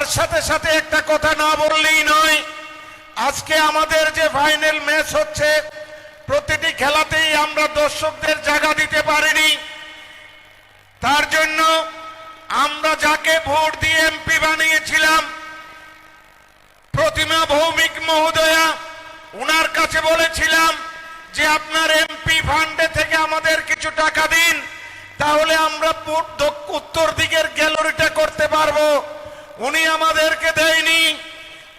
তার সাথে সাথে একটা কথা না বললেই নয়, আজকে আমাদের যে ফাইনাল ম্যাচ হচ্ছে, প্রতিটি খেলাতেই আমরা দর্শকদের জায়গা দিতে পারিনি। তার জন্য আমরা যাকে ভোট দিয়ে এমপি বানিয়েছিলাম, প্রতিমা ভৌমিক মহোদয়া, উনার কাছে বলেছিলাম যে, আপনার এমপি ফান্ডে থেকে আমাদের কিছু টাকা দিন, তাহলে আমরা উত্তর দিকের গ্যালারিটা করতে পারব। উনি আমাদেরকে দেয়নি।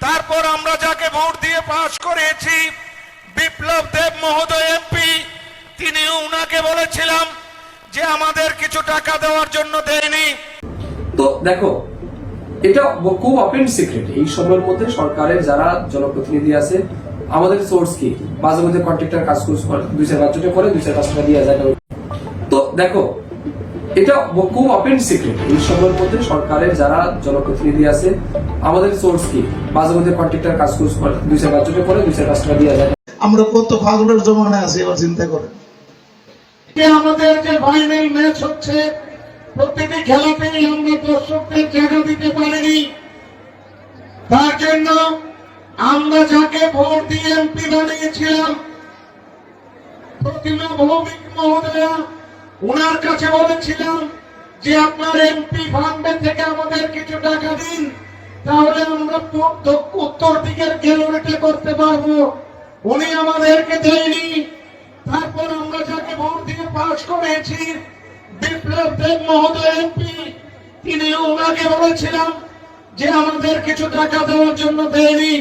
তারপর আমরা যাকে ভোট দিয়ে পাশ করেছি, বিপ্লব দেব মহোদয় এমপি তিনি উনাকে বলেছিলাম যে আমাদের কিছু টাকা দেওয়ার জন্য দেয়নি। তো দেখো, এটা খুব ওপেন সিক্রেট এই সময়ের মধ্যে সরকারের যারা জনপ্রতিনিধি আছে, আমাদের সোর্স কি? মাঝে মধ্যে কন্ট্রাক্টর কাজ করছে দুই চার করে, দুই চার পাঁচ টাকা দিয়ে যায়। তো দেখো এটা খুব ওপেন সিক্রেট এই সময়ের মধ্যে সরকারের যারা জনপ্রতিনিধি আছে আমাদের সোর্স কি? মাঝে মধ্যে কন্ট্রাক্টর কাজ করছে দুই চার বাচ্চাটা করে দুই চার পাঁচ টাকা দিয়ে যায়। আমরা কত পাগলের জমানায় আছি এবার চিন্তা করে আমাদের যে ফাইনাল ম্যাচ হচ্ছে প্রতিটি খেলাতেই আমরা দর্শকদের জায়গা দিতে পারিনি। তার জন্য আমরা যাকে ভোট দিয়ে এমপি বানিয়েছিলাম প্রতিমা ভৌমিক মহোদয়া উনার কাছে বলেছিলাম যে আপনার এমপি ফান্ডে থেকে আমাদের কিছু টাকা দিন, তাহলে আমরা উত্তর দিকের গ্যালারিটা করতে পারব। উনি আমাদেরকে দেয়নি। তারপর আমরা যাকে ভোট দিয়ে পাশ করেছি, বিপ্লব দেব মহোদয় এমপি তিনি ওনাকে বলেছিলাম যে আমাদের কিছু টাকা দেওয়ার জন্য দেয়নি,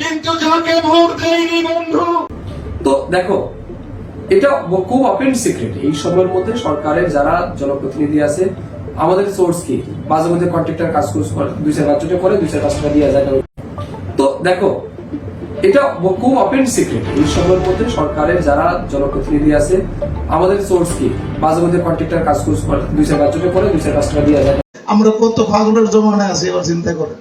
কিন্তু যাকে ভোট দেয়নি বন্ধু তো দেখো এটা খুব ওপেন সিক্রেট এই সময়ের মধ্যে সরকারের যারা জনপ্রতিনিধি আছে, আমাদের সোর্স কি? মাঝে মধ্যে কন্ট্রাক্টর কাজ করছে দুই চার বাচ্চাটা করে, দুই চার পাঁচ টাকা দিয়ে যায়। তো দেখো, এটা খুব ওপেন সিক্রেট এই সময়ের মধ্যে সরকারের যারা জনপ্রতিনিধি আছে, আমাদের সোর্স কি? মাঝে মধ্যে কন্ট্রাক্টর কাজ করছে দুই চার বাচ্চাটা করে, দুই চার পাঁচ টাকা দিয়ে যায়। আমরা কত পাগলের জমানায় আছি, এবার চিন্তা করে